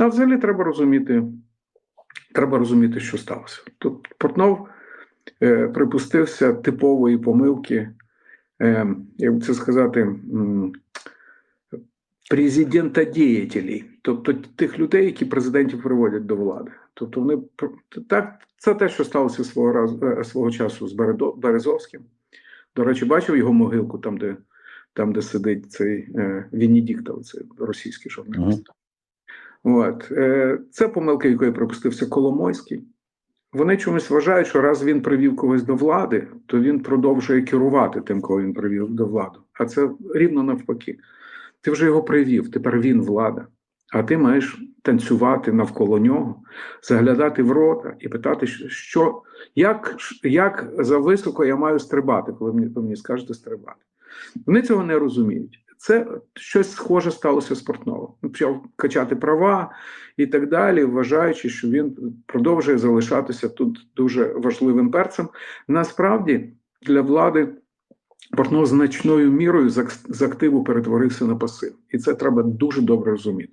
А взагалі треба розуміти, треба розуміти, що сталося. Тут Портнов е, припустився типової помилки, е, як це сказати, президента діятелів, тобто тих людей, які президентів приводять до влади. Тобто вони так, це те, що сталося свого разу е, свого часу з Березовським. До речі, бачив його могилку там, де, там, де сидить цей е, Венедіктов, це російський журналіст. От. Е, це помилка, якої припустився Коломойський. Вони чомусь вважають, що раз він привів когось до влади, то він продовжує керувати тим, кого він привів до влади. А це рівно навпаки. Ти вже його привів, тепер він влада. А ти маєш танцювати навколо нього, заглядати в рота і питати, що, як, як зависоко я маю стрибати, коли мені, ви мені скажете стрибати. Вони цього не розуміють. Це щось схоже сталося з Портновим. Почав качати права і так далі, вважаючи, що він продовжує залишатися тут дуже важливим перцем. Насправді для влади Портно значною мірою з активу перетворився на пасив, і це треба дуже добре розуміти.